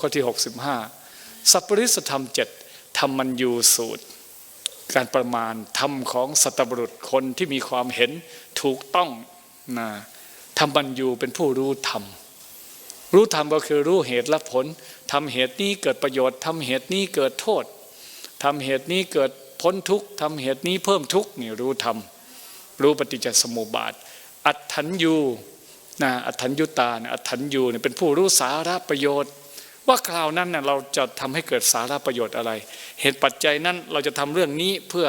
ข้อที่ 65 สัพปริสธรรมเจ็ดธรรมัญยูสูตร การประมาณธรรมของสัตบุรุษคนที่มีความเห็นถูกต้องนะธรรมัญยูเป็นผู้รู้ธรรม รู้ธรรมก็คือรู้เหตุและผลทำเหตุนี้เกิดประโยชน์ทำเหตุนี้เกิดโทษทำเหตุนี้เกิดพ้นทุกข์ทำเหตุนี้เพิ่มทุกข์นี่รู้ธรรมรู้ปฏิจจสมุปบาท อัตถัญยูนะอัตถัญยุตานะอัตถัญยูเนี่ยเป็นผู้รู้สาระประโยชน์ ว่าคราวนั้นนะเราจะทำให้เกิดสาระประโยชน์อะไร เหตุปัจจัยนั้นเราจะทำเรื่องนี้เพื่อ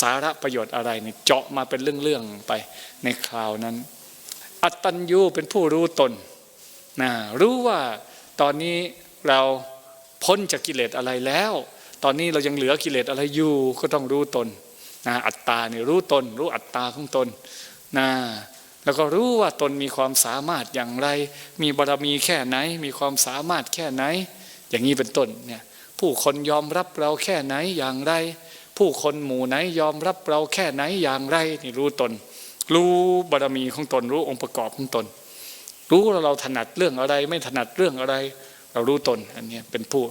สาระประโยชน์อะไรเนี่ยเจาะมาเป็นเรื่องๆไปในคราวนั้น อัตตัญยูเป็นผู้รู้ตนนะรู้ว่าตอนนี้เราพ้นจากกิเลสอะไรแล้ว ตอนนี้เรายังเหลือกิเลสอะไรอยู่ก็ต้องรู้ตนนะอัตตาเนี่ยรู้ตน รู้อัตตาของตนนะ แล้วก็รู้ว่าตนมีความสามารถอย่างไร มีบารมีแค่ไหน มีความสามารถแค่ไหน อย่างนี้เป็นต้นเนี่ยผู้คนยอมรับเราแค่ไหนอย่างไร ผู้คนหมู่ไหนยอมรับเราแค่ไหนอย่างไรนี่รู้ตน รู้บารมีของตนรู้องค์ประกอบของตน รู้ว่าเราถนัดเรื่องอะไร ไม่ถนัดเรื่องอะไร เรารู้ตนอันนี้เป็นผู้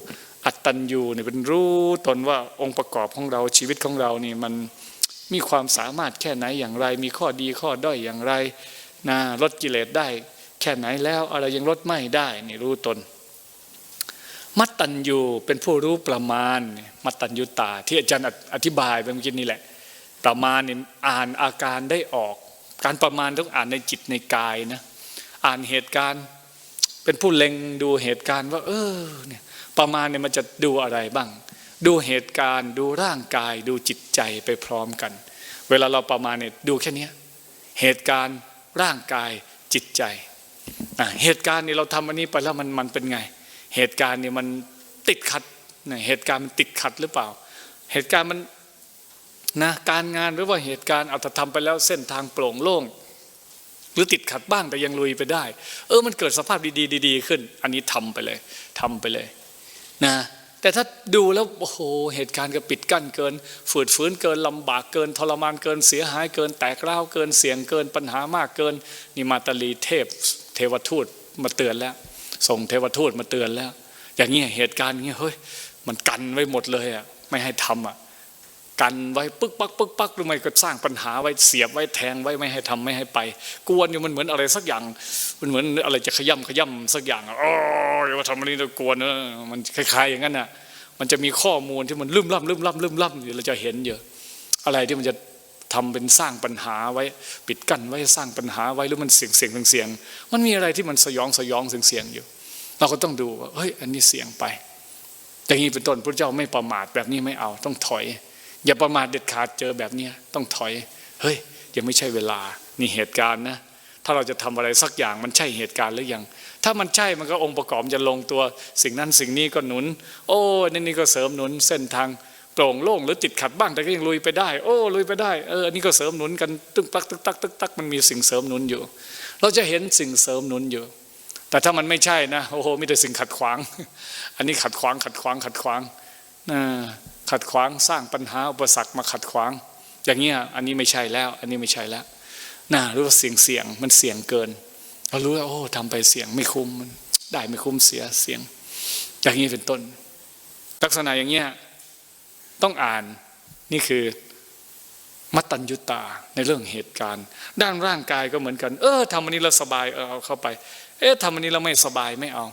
อัตตัญญูเนี่ยเป็นรู้ตนว่าองค์ประกอบของเราชีวิตของเรานี่มัน มีความสามารถแค่ไหนอย่างไร มีข้อดีข้อด้อยอย่างไรนะลดกิเลสได้ แค่ไหนแล้วอะไรยังลดไม่ได้นี่รู้ตน มัตตัญญูเป็นผู้รู้ประมาณ มัตตัญญูตา ที่อาจารย์อธิบายไปเมื่อกี้นี่แหละ ประมาณนี่อ่านอาการได้ออก การประมาณต้องอ่านในจิตในกายนะอ่านเหตุการณ์ เป็นผู้เล็งดูเหตุการณ์ว่า เออเนี่ยประมาณเนี่ยมันจะดูอะไรบ้าง ดูเหตุการณ์ ดูร่างกาย ดูจิตใจไปพร้อมกัน เวลาเราประมาณเนี่ยดูแค่เนี้ยเหตุการณ์ร่างกายจิตใจเหตุการณ์นี่เราทำอันนี้ไปแล้วมันมันเป็นไง เหตุการณ์นี่มันติดขัดเหตุการณ์มันติดขัดหรือเปล่า เหตุการณ์มันนะการงานหรือว่าเหตุการณ์เอาแต่ทำไปแล้วเส้นทางโปร่งโล่งหรือติดขัดบ้างแต่ยังลุยไปได้ เออมันเกิดสภาพดีๆดีๆขึ้น อันนี้ทำไปเลยทำไปเลย นะ แต่ถ้าดูแล้วโอ้โหเหตุการณ์ก็ปิดกั้นเกิน ฝืดฝืนเกินลำบากเกิน ทรมานเกินเสียหายเกิน แตกร้าวเกินเสี่ยงเกินปัญหามากเกินนี่มาตาลีเทพเทวทูตมาเตือนแล้ว ส่งเทวทูตมาเตือนแล้ว อย่างนี้เหตุการณ์เงนี้เฮ้ยมันกันไว้หมดเลยอะไม่ให้ทำอะ กันไว้ปึ๊กปักปึ๊กปักหรือไม่ก็สร้างปัญหาไว้เสียบไว้แทงไว้ไม่ให้ทำไม่ให้ไป กวนอยู่มันเหมือนอะไรสักอย่าง มันเหมือนอะไรจะขย่ำขย่ำสักอย่างอ๋ออย่ามาทำอันนี้เรากวนนะมันคล้ายๆอย่างนั้นน่ะ มันจะมีข้อมูลที่มันลืมล่ำลืมล่ำลืมล่ำอยู่เราจะเห็นเยอะ อะไรที่มันจะทำเป็นสร้างปัญหาไว้ ปิดกั้นไว้สร้างปัญหาไว้หรือมันเสียงเสียงเสียง มันมีอะไรที่มันสยองสยองเสียงเสียงอยู่ เราก็ต้องดูว่าเฮ้ยอันนี้เสียงไปอย่างนี้เป็นต้นพระเจ้าไม่ประมาทแบบนี้ไม่เอาต้องถอย อย่าประมาทเด็ดขาดเจอแบบนี้ต้องถอย เฮ้ย ยังไม่ใช่เวลา นี่เหตุการณ์นะ ถ้าเราจะทำอะไรสักอย่างมันใช่เหตุการณ์หรือยัง ถ้ามันใช่มันก็องค์ประกอบจะลงตัว สิ่งนั้นสิ่งนี้ก็หนุน โอ้นี่นี่ก็เสริมหนุนเส้นทางโปร่งโล่งหรือติดขัดบ้างแต่ก็ยังลุยไปได้ โอ้ลุยไปได้เอออันนี้ก็เสริมหนุนกันตึกตักตึกตักตึกตักมันมีสิ่งเสริมหนุนอยู่ เราจะเห็นสิ่งเสริมหนุนอยู่ แต่ถ้ามันไม่ใช่นะโอ้โหมีแต่สิ่งขัดขวาง อันนี้ขัดขวางขัดขวางขัดขวางนะ ขัดขวางสร้างปัญหาอุปสรรคมาขัดขวาง อย่างเงี้ยอันนี้ไม่ใช่แล้ว อันนี้ไม่ใช่แล้วน่ารู้ว่าเสี่ยงเสี่ยงมันเสี่ยงเกินเรารู้แล้วโอ้ทำไปเสี่ยงไม่คุ้มมันได้ไม่คุ้มเสียเสี่ยง อย่างนี้เป็นต้น ลักษณะอย่างเงี้ยต้องอ่านนี่คือมัตตัญญุตาในเรื่องเหตุการณ์ ด้านร่างกายก็เหมือนกัน เออทำอันนี้เราสบายเออเอาเข้าไป เอ๊ะทำอันนี้เราไม่สบายไม่เอา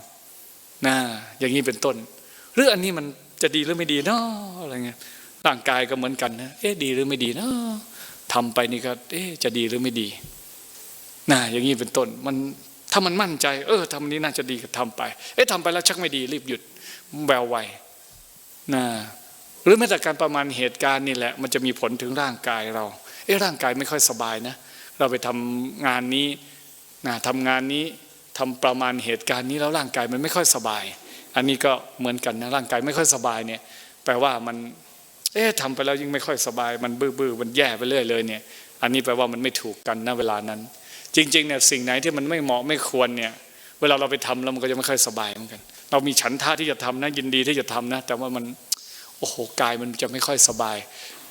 นะอย่างนี้เป็นต้น หรืออันนี้มัน จะดีหรือไม่ดีเนาะอะไรเงี้ยร่างกายก็เหมือนกันนะเอ๊ะดีหรือไม่ดีเนาะทำไปนี่ก็เอ๊ะจะดีหรือไม่ดีนะอย่างนี้เป็นต้นมันถ้ามันมั่นใจ เออทำนี้น่าจะดีก็ทำไป เอ๊ะทำไปแล้วชักไม่ดีรีบหยุดแววไวนะหรือแม้แต่การประมาณเหตุการณ์นี่แหละ มันจะมีผลถึงร่างกายเรา เอ๊ะร่างกายไม่ค่อยสบายนะ เราไปทำงานนี้นะทำงานนี้ทำประมาณเหตุการณ์นี้แล้วร่างกายมันไม่ค่อยสบาย อันนี้ก็เหมือนกันนะร่างกายไม่ค่อยสบายเนี่ย แปลว่ามัน เอ๊ะทำไปแล้วยิ่งไม่ค่อยสบาย มันบื้อบื้อมันแย่ไปเรื่อยเลยเนี่ย อันนี้แปลว่ามันไม่ถูกกันณเวลานั้น จริงๆเนี่ยสิ่งไหนที่มันไม่เหมาะไม่ควรเนี่ยเวลาเราไปทำแล้วมันก็จะไม่ค่อยสบายเหมือนกัน เรามีฉันท่าที่จะทำนะยินดีที่จะทำนะ แต่ว่ามันโอ้โหกายมันจะไม่ค่อยสบาย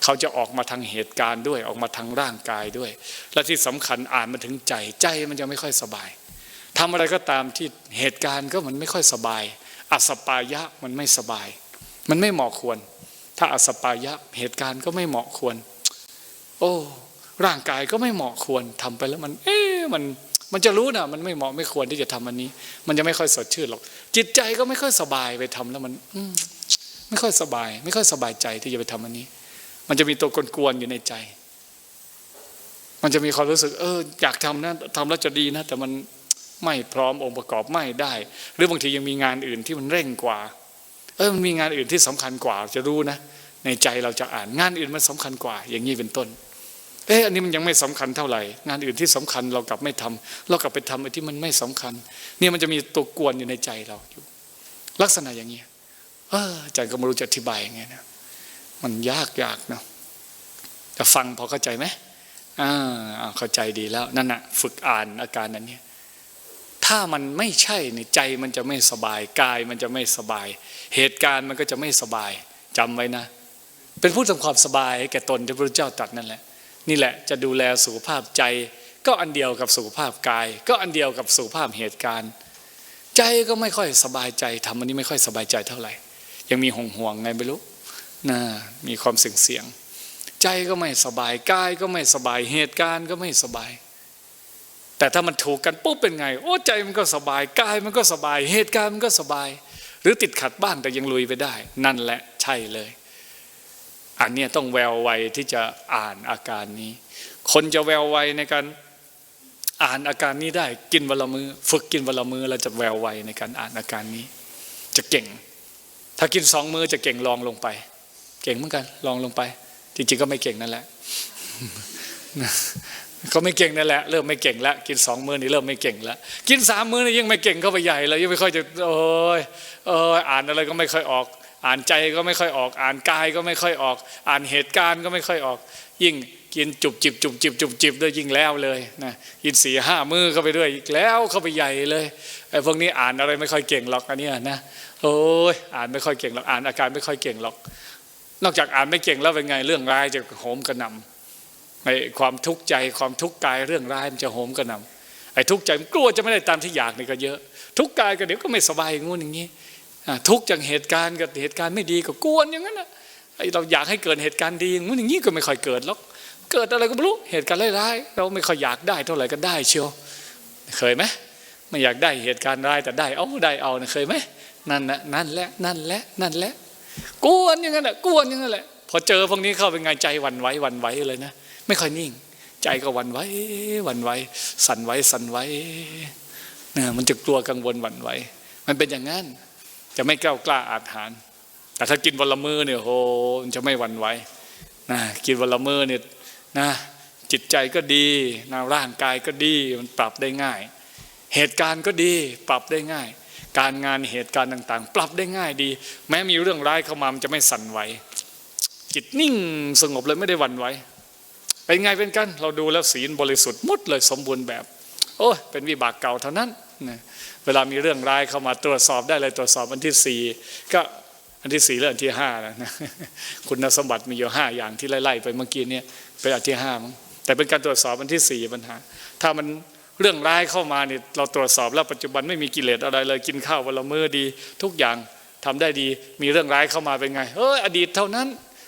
เขาจะออกมาทางเหตุการณ์ด้วย ออกมาทางร่างกายด้วย และที่สำคัญอ่านมาถึงใจใจมันจะไม่ค่อยสบายทำอะไรก็ตามที่เหตุการณ์ก็มันไม่ค่อยสบาย อสปายะมันไม่สบาย มันไม่เหมาะควร ถ้าอสปายะเหตุการณ์ก็ไม่เหมาะควร โอ้ร่างกายก็ไม่เหมาะควรทำไปแล้วมัน เอ๊มันมันจะรู้นะมันไม่เหมาะไม่ควรที่จะทำอันนี้ มันจะไม่ค่อยสดชื่นหรอกจิตใจก็ไม่ค่อยสบายไปทำแล้วมันอืไม่ค่อยสบาย ไม่ค่อยสบายใจที่จะไปทำอันนี้ มันจะมีตัวกวนๆอยู่ในใจ มันจะมีความรู้สึก เออ อยากทำนะทำแล้วจะดีนะ แต่มัน ไม่พร้อมองค์ประกอบไม่ได้ หรือบางทียังมีงานอื่นที่มันเร่งกว่า เออมันมีงานอื่นที่สำคัญกว่าจะรู้นะ ในใจเราจะอ่านงานอื่นมันสำคัญกว่า อย่างนี้เป็นต้นเอออันนี้มันยังไม่สำคัญเท่าไหร่งานอื่นที่สำคัญเรากลับไม่ทำเรากลับไปทำไอ้ที่มันไม่สำคัญ เนี่ยมันจะมีตัวกวนอยู่ในใจเราอยู่ ลักษณะอย่างนี้เอออาจารย์ก็ไม่รู้จะอธิบายยังไงนะมันยากยากเนาะจะฟังพอเข้าใจไหมอ่าเข้าใจดีแล้วนั่นน่ะ ฝึกอ่านอาการนั้นเนี่ย ถ้ามันไม่ใช่ในใจมันจะไม่สบายกายมันจะไม่สบาย เหตุการณ์มันก็จะไม่สบายจำไว้นะ เป็นผู้ทำความสบายแก่ตนที่พระเจ้าตรัสนั่นแหละ นี่แหละจะดูแลสุขภาพใจ ก็อันเดียวกับสุขภาพกาย ก็อันเดียวกับสุขภาพเหตุการณ์ ใจก็ไม่ค่อยสบายใจทำอันนี้ไม่ค่อยสบายใจเท่าไหร่ ยังมีห่วงห่วงไงไม่รู้นะมีความเสี่ยงเสี่ยงใจก็ไม่สบายกายก็ไม่สบายเหตุการณ์ก็ไม่สบาย แต่ถ้ามันถูกกันปุ๊บเป็นไง โอ้ใจมันก็สบายกายมันก็สบาย เหตุการณ์มันก็สบาย หรือติดขัดบ้างแต่ยังลุยไปได้ นั่นแหละใช่เลย อันนี้ต้องแววไวที่จะอ่านอาการนี้ คนจะแววไวในการอ่านอาการนี้ได้กินวันละมือฝึกกินวันละมือเราจะแววไวในการอ่านอาการนี้ จะเก่ง ถ้ากินสองมือจะเก่งลองลงไป เก่งเหมือนกันลองลงไป จริงๆก็ไม่เก่งนั่นแหละ ก็ไม่เก่งนั่นแหละเริ่มไม่เก่งแล้วกินสองมือนี่เริ่มไม่เก่งแล้วกินสามมือนี่ยิ่งไม่เก่งเข้าไปใหญ่เลยยังไม่ค่อยจะโอ้ยเอออ่านอะไรก็ไม่ค่อยออก อ่านใจก็ไม่ค่อยออก อ่านกายก็ไม่ค่อยออก อ่านเหตุการณ์ก็ไม่ค่อยออก ยิ่งกินจุบจิบจุบจิบจุบจิบด้วยยิ่งแล้วเลยนะกินสี่ห้ามือเข้าไปด้วยอีกแล้วเข้าไปใหญ่เลยไอ้พวกนี้อ่านอะไรไม่ค่อยเก่งหรอกอันนี้นะโอ้ยอ่านไม่ค่อยเก่งหรอกอ่านอาการไม่ค่อยเก่งหรอก นอกจากอ่านไม่เก่งแล้วเป็นไงเรื่องร้ายจะโหมกระหน่ำ ไอ้ความทุกข์ใจความทุกข์กายเรื่องร้ายมันจะโหมกระหน่ำไอ้ทุกข์ใจมันกลัวจะไม่ได้ตามที่อยากนี่ก็เยอะ ทุกข์กายก็เดี๋ยวก็ไม่สบายงู้นอย่างนี้ทุกข์จากเหตุการณ์กับเหตุการณ์ไม่ดีก็กวนอย่างนั้นนะไอ้เราอยากให้เกิดเหตุการณ์ดีงู้นอย่างนี้ก็ไม่ค่อยเกิดหรอกเกิดอะไรก็ไม่รู้เหตุการณ์ร้ายๆเราไม่ค่อยอยากได้เท่าไหร่ก็ได้เชียวเคยไหมไม่อยากได้เหตุการณ์ร้ายแต่ได้เอาได้เอานะเคยไหมนั่นนะนั่นแหละนั่นแหละนั่นแหละกวนอย่างนั้นแหละกวนอย่างนั้นแหละพอเจอพวกนี้เข้าเป็นไงใจหวันไหวหวันไหวเลยนะ ไม่ค่อยนิ่ง ใจก็วันไวหวันไหวสั่นไหวสั่นไหวนะมันจะกลัวกังวลหวันไหวมันเป็นอย่างนั้น จะไม่กล้ากล้าอาถรรแต่ถ้ากินวันละมือเนี่ยโหมันจะไม่หวันไหวนะกินวันละมือเนี่ยนะจิตใจก็ดีนะร่างกายก็ดีมันปรับได้ง่าย เหตุการณ์ก็ดีปรับได้ง่าย การงานเหตุการณ์ต่าง ๆ ปรับได้ง่ายดี แม้มีเรื่องร้ายเข้ามามันจะไม่สั่นไหวจิตนิ่งสงบเลยไม่ได้หวั่นไหว เป็นไงเป็นกัน เราดูแล้วศีลบริสุทธิ์หมดเลยสมบูรณ์แบบ โอ้เป็นวิบากเก่าเท่านั้นนะเวลามีเรื่องร้ายเข้ามาตรวจสอบได้เลยตรวจสอบอันที่สี่ก็อันที่สี่และอันที่ห้านะ คุณสมบัติมีอยู่ห้าอย่างที่ไล่ๆไปเมื่อกี้เนี่ยเป็นอันที่ห้ามั้งแต่เป็นการตรวจสอบอันที่สี่ปัญหา ถ้ามันเรื่องร้ายเข้ามาเนี่ยเราตรวจสอบแล้วปัจจุบันไม่มีกิเลสอะไรเลยกินข้าววันละมื้อดี ทุกอย่างทำได้ดี มีเรื่องร้ายเข้ามาเป็นไงเอออดีตเท่านั้น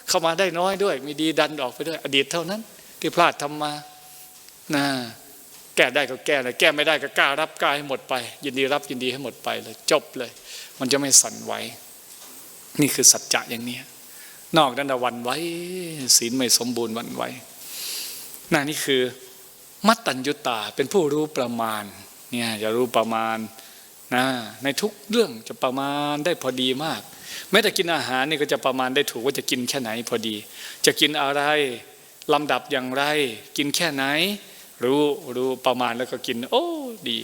เข้ามาได้น้อยด้วย มีดีดันออกไปด้วย อดีตเท่านั้น ที่พลาดทำมานะแก้ได้ก็แก้เลยแก้ไม่ได้ก็กล้ารับกล้าให้หมดไป ยินดีรับยินดีให้หมดไปเลยจบเลย มันจะไม่สั่นไหวนี่คือสัจจะอย่างนี้นอกนั้นวันไหวศีลไม่สมบูรณ์วันไหวน่านี่คือมัตตัญญุตาเป็นผู้รู้ประมาณเนี่ยจะรู้ประมาณนะในทุกเรื่องจะประมาณได้พอดีมากแม้แต่กินอาหารนี่ก็จะประมาณได้ถูกว่าจะกินแค่ไหนพอดี จะกินอะไร ลำดับอย่างไร กินแค่ไหน รู้รู้ประมาณแล้วก็กิน โอ้ดี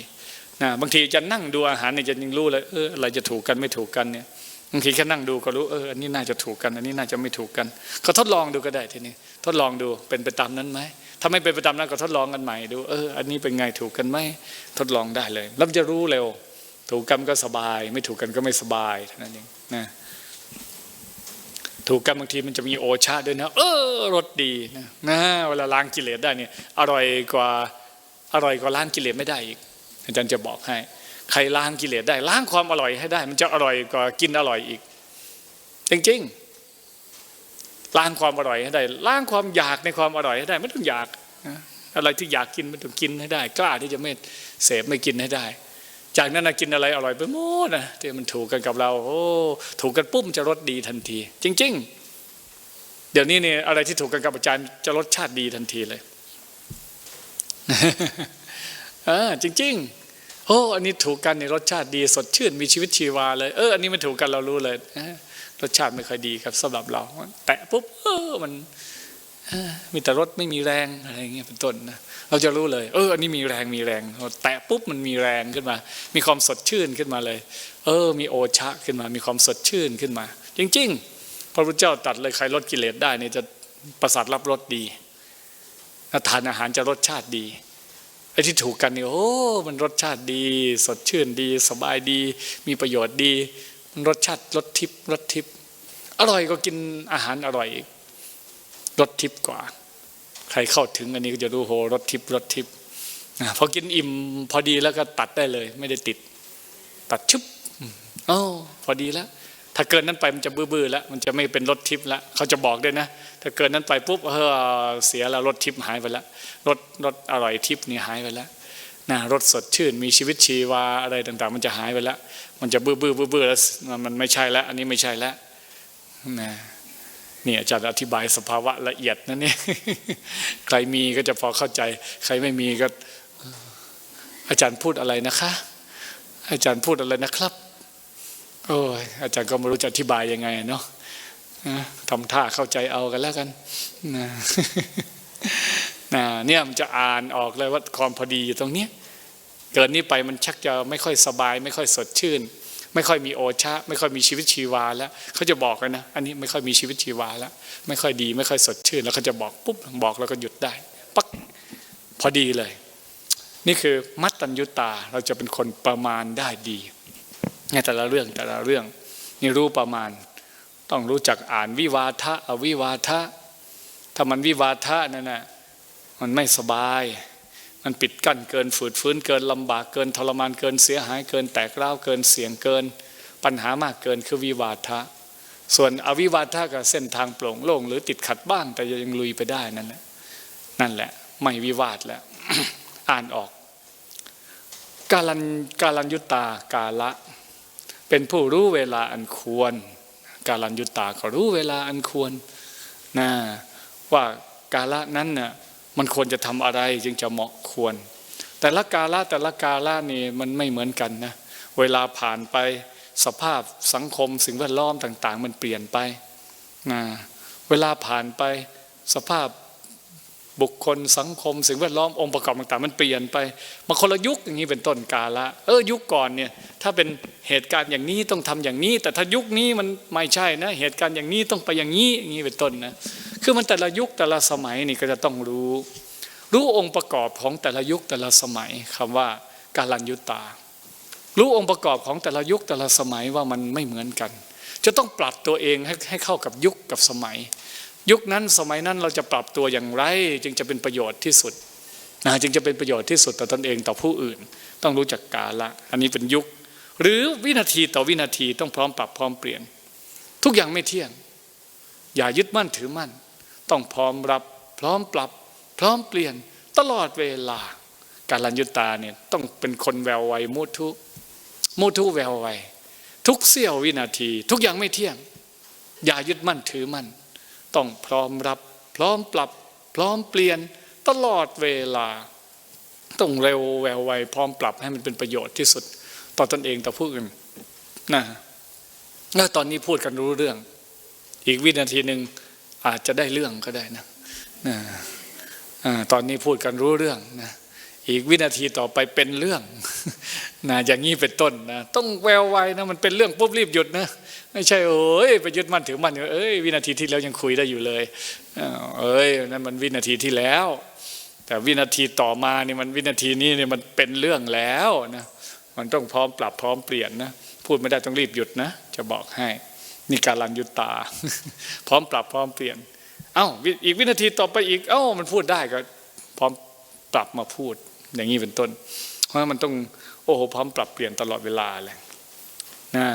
นะบางทีจะนั่งดูอาหารเนี่ยจะยังรู้เลยเอออะไรจะถูกกันไม่ถูกกันเนี่ยบางทีแค่นั่งดูก็รู้เอออันนี้น่าจะถูกกัน อันนี้น่าจะไม่ถูกกัน ก็ทดลองดูก็ได้ทีนี้ทดลองดูเป็นไปตามนั้นไหมถ้าไม่เป็นไปตามนั้นก็ทดลองกันใหม่ดูเอออันนี้เป็นไงถูกกันไหมทดลองได้เลยแล้วจะรู้เร็ว ถูกกันก็สบาย ไม่ถูกกันก็ไม่สบายเท่านั้นเองนะ ถูกกันบางทีมันจะมีโอชาด้วยนะ เออรสดีนะนะเวลาล้างกิเลสได้เนี่ยอร่อยกว่าอร่อยกว่าล้างกิเลสไม่ได้อีก อาจารย์จะบอกให้ ใครล้างกิเลสได้ ล้างความอร่อยให้ได้ มันจะอร่อยกว่ากินอร่อยอีก จริงๆล้างความอร่อยให้ได้ ล้างความอยากในความอร่อยให้ได้ ไม่ต้องอยากอะไรที่อยากกินมันต้องกินให้ได้ กล้าที่จะไม่เสพไม่กินให้ได้ จากนั้นกินอะไรอร่อยไปหมดนะที่มันถูกกันกับเรา โอ้ถูกกันปุ๊บมันจะรสดีทันที จริง ๆ เดี๋ยวนี้เนี่ยอะไรที่ถูกกันกับอาจารย์จะรสชาติดีทันทีเลยเออจริง ๆ โอ้อันนี้ถูกกันในรสชาติดีสดชื่นมีชีวิตชีวาเลยเอออันนี้ไม่ถูกกันเรารู้เลยรสชาติไม่ค่อยดีครับสำหรับเรา แตะปุ๊บเออมัน มีแต่รสไม่มีแรงอะไรเงี้ยเป็นต้นนะเราจะรู้เลย เอออันนี้มีแรงมีแรงแตะปุ๊บมันมีแรงขึ้นมา มีความสดชื่นขึ้นมาเลย เออ มีโอชะขึ้นมา มีความสดชื่นขึ้นมา จริง ๆ พระพุทธเจ้าตัดเลยใครลดกิเลสได้เนี่ยจะประสาทรับรสดีทานอาหารจะรสชาติดีไอ้ที่ถูกกันเนี่ยโอ้มันรสชาติดี สดชื่นดี สบายดี มีประโยชน์ดี มันรสชาติรสทิพรสทิพอร่อยก็กินอาหารอร่อยอีก รสทิพย์กว่า ใครเข้าถึงอันนี้ก็จะรู้โหรสทิพย์รสทิพย์นะพอกินอิ่มพอดีแล้วก็ตัดได้เลย ไม่ได้ติด ตัดชุบอ๋อพอดีแล้ว ถ้าเกินนั้นไปมันจะบื้อๆแล้ว มันจะไม่เป็นรสทิพย์แล้วเขาจะบอกด้วยนะ ถ้าเกินนั้นไปปุ๊บเออเสียแล้วรสทิพย์หายไปแล้วรสรสอร่อยทิพย์นี่หายไปแล้วนะรสสดชื่นมีชีวิตชีวาอะไรต่าง ๆ มันจะหายไปแล้ว มันจะบื้อๆบื้อๆแล้วมันไม่ใช่แล้ว อันนี้ไม่ใช่แล้วนะ นี่อาจารย์อธิบายสภาวะละเอียดนะเนี่ใครมีก็จะพอเข้าใจ ใครไม่มีก็ อาจารย์พูดอะไรนะคะ อาจารย์พูดอะไรนะครับ โอ้ยอาจารย์ก็ไม่รู้จะอธิบายยังไงเนาะทำท่าเข้าใจเอากันแล้วกันนะเนี่ยมันจะอ่านออกเลยว่าความพอดีอยู่ตรงนี้เกิดนี้ไปมันชักจะไม่ค่อยสบาย ไม่ค่อยสดชื่น ไม่ค่อยมีโอชะ ไม่ค่อยมีชีวิตชีวาแล้วเขาจะบอกกันนะ อันนี้ไม่ค่อยมีชีวิตชีวาแล้ว ไม่ค่อยดี ไม่ค่อยสดชื่น แล้วเขาจะบอกปุ๊บบอกแล้วก็หยุดได้ปักพอดีเลย นี่คือมัตตัญญุตาเราจะเป็นคนประมาณได้ดีในแต่ละเรื่องแต่ละเรื่องนี่รู้ประมาณ ต้องรู้จักอ่านวิวาทะอวิวาทะถ้ามันวิวาทะนั่นน่ะมันไม่สบาย มันปิดกั้นเกินฝืดฟื้นเกินลำบากเกินทรมานเกินเสียหายเกินแตกร้าเกินเสียงเกิน ปัญหามากเกินคือวิวาทะ ส่วนอวิวาทะกับเส้นทางโปร่งโล่งหรือติดขัดบ้าง แต่ยังลุยไปได้นั่นแหละนั่นแหละ ไม่วิวาทแล้วอ่านออก กาลันกาลันยุตากาละ เป็นผู้รู้เวลาอันควร กาลันยุตาก็รู้เวลาอันควรนะว่ากาละนั้นน่ะ มันควรจะทำอะไรจึงจะเหมาะควร แต่ละกาละแต่ละกาละนี่มันไม่เหมือนกันนะเวลาผ่านไปสภาพสังคมสิ่งแวดล้อมต่าง ๆ มันเปลี่ยนไปนะเวลาผ่านไปสภาพบุคคลสังคม สิ่งแวดล้อมองค์ประกอบต่างๆ มันเปลี่ยนไปมาคนละยุคอย่างนี้เป็นต้นกาละเออยุคก่อนเนี่ยถ้าเป็นเหตุการณ์อย่างนี้ต้องทำอย่างนี้ แต่ถ้ายุคนี้มันไม่ใช่นะเหตุการณ์อย่างนี้ต้องไปอย่างนี้อย่างนี้เป็นต้นนะ คือมันแต่ละยุคแต่ละสมัยนี่ก็จะต้องรู้ รู้องค์ประกอบของแต่ละยุคแต่ละสมัยคำว่าการลันยุตา รู้องค์ประกอบของแต่ละยุคแต่ละสมัยว่ามันไม่เหมือนกัน จะต้องปรับตัวเองให้ให้เข้ากับยุคกับสมัย ยุคนั้นสมัยนั้นเราจะปรับตัวอย่างไร จึงจะเป็นประโยชน์ที่สุดนะจึงจะเป็นประโยชน์ที่สุดต่อตนเองต่อผู้อื่น ต้องรู้จักกาละ อันนี้เป็นยุค หรือวินาทีต่อวินาทีต้องพร้อมปรับพร้อมเปลี่ยน ทุกอย่างไม่เที่ยง อย่ายึดมั่นถือมั่น ต้องพร้อมรับ พร้อมปรับ พร้อมเปลี่ยน ตลอดเวลา การันยุตาเนี่ยต้องเป็นคนแววไวมุทุมุทุแววไวทุกเสี้ยววินาที ทุกอย่างไม่เที่ยง อย่ายึดมั่นถือมั่น ต้องพร้อมรับ พร้อมปรับ พร้อมเปลี่ยน ตลอดเวลา ต้องเร็วแววไวพร้อมปรับให้มันเป็นประโยชน์ที่สุด ต่อตนเองต่อผู้อื่นนะแล้วตอนนี้พูดกันรู้เรื่อง อีกวินาทีหนึ่ง อาจจะได้เรื่องก็ได้นะตอนนี้พูดกันรู้เรื่องนะอีกวินาทีต่อไปเป็นเรื่องนะอย่างนี้เป็นต้นนะต้องแววไวนะมันเป็นเรื่องปุ๊บรีบหยุดนะไม่ใช่เอ้ยไปยึดมั่นถือมั่นเอ้ยวินาทีที่แล้วยังคุยได้อยู่เลยเอ้ยนั่นมันวินาทีที่แล้ว แต่วินาทีต่อมานี่มันวินาทีนี้เนี่ยมันเป็นเรื่องแล้วนะมันต้องพร้อมปรับพร้อมเปลี่ยนนะพูดไม่ได้ต้องรีบหยุดนะ จะบอกให้ นี่การลันยุตา พร้อมปรับพร้อมเปลี่ยน เอ้าอีกวินาทีต่อไปอีก เอ้ามันพูดได้ก็พร้อมปรับมาพูดอย่างนี้เป็นต้น เพราะมันต้องโอ้โหพร้อมปรับเปลี่ยนตลอดเวลาเลยนะ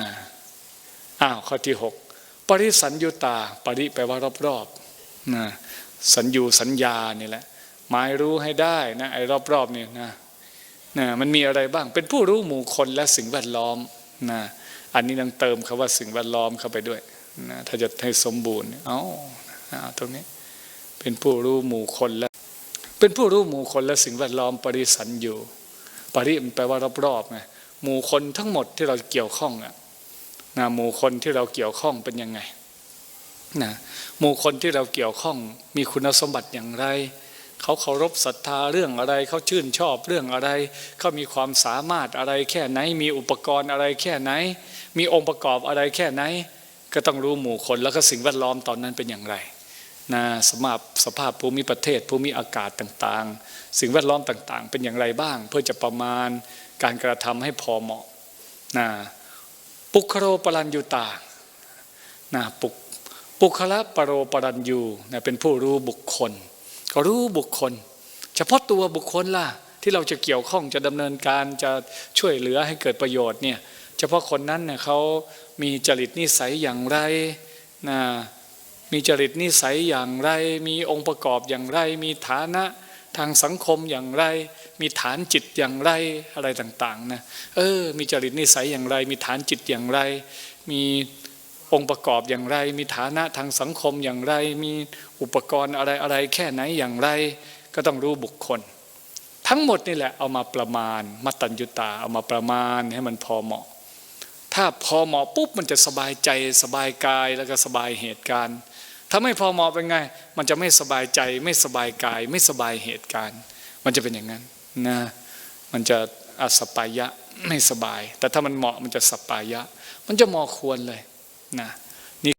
อ้าวข้อที่หกปริสัญยุตา ปริแปลว่ารอบๆนะสัญญูสัญญานี่แหละหมายรู้ให้ได้นะไอ้รอบๆนี่นะนะมันมีอะไรบ้างเป็นผู้รู้หมู่คนและสิ่งแวดล้อมนะ อันนี้ต้องเติมคาว่าสิ่งแวดล้อมเข้าไปด้วยนะถ้าจะให้สมบูรณ์เอาเอาตรงนี้เป็นผู้รู้หมู่คนและเป็นผู้รู้หมู่คนและสิ่งแวดล้อมปริสัญญูปริมันแปลว่ารอบๆไงหมู่คนทั้งหมดที่เราเกี่ยวข้องอะนะหมู่คนที่เราเกี่ยวข้องเป็นยังไงนะหมู่คนที่เราเกี่ยวข้องมีคุณสมบัติอย่างไรเขาเคารพศรัทธาเรื่องอะไรเขาชื่นชอบเรื่องอะไรเขามีความสามารถอะไรแค่ไหนมีอุปกรณ์อะไรแค่ไหน มีองค์ประกอบอะไรแค่ไหน ก็ต้องรู้หมู่คนแล้วก็สิ่งแวดล้อมตอนนั้นเป็นอย่างไรนะสมาพสภาพภูมิประเทศภูมิอากาศต่างๆ สิ่งแวดล้อมต่างๆ เป็นอย่างไรบ้าง เพื่อจะประมาณการกระทำให้พอเหมาะนะปุคโรปรัญยูตานะปุกปุคละปรโรปรัญยูนะเป็นผู้รู้บุคคล ก็รู้บุคคล เฉพาะตัวบุคคลล่ะที่เราจะเกี่ยวข้องจะดำเนินการจะช่วยเหลือให้เกิดประโยชน์เนี่ย ฉพาะคนนั้นเนี่ยเขามีจริตนิสัยอย่างไรนะมีจริตนิสัยอย่างไร มีองค์ประกอบอย่างไร มีฐานะทางสังคมอย่างไร มีฐานจิตอย่างไรอะไรต่างๆนะเออ มีจริตนิสัยอย่างไร มีฐานจิตอย่างไร มีองค์ประกอบอย่างไร มีฐานะทางสังคมอย่างไร มีอุปกรณ์อะไรอะไรแค่ไหนอย่างไร ก็ต้องรู้บุคคล ทั้งหมดนี่แหละเอามาประมาณมัตตัญญุตาเอามาประมาณให้มันพอเหมาะ ถ้าพอเหมาะปุ๊บมันจะสบายใจสบายกายแล้วก็สบายเหตุการณ์ถ้าไม่พอเหมาะเป็นไง มันจะไม่สบายใจไม่สบายกาย ไม่สบายเหตุการณ์ มันจะเป็นอย่างนั้นนะมันจะอสปายะไม่สบาย แต่ถ้ามันเหมาะมันจะสปายะ มันจะเหมาะควรเลยนะ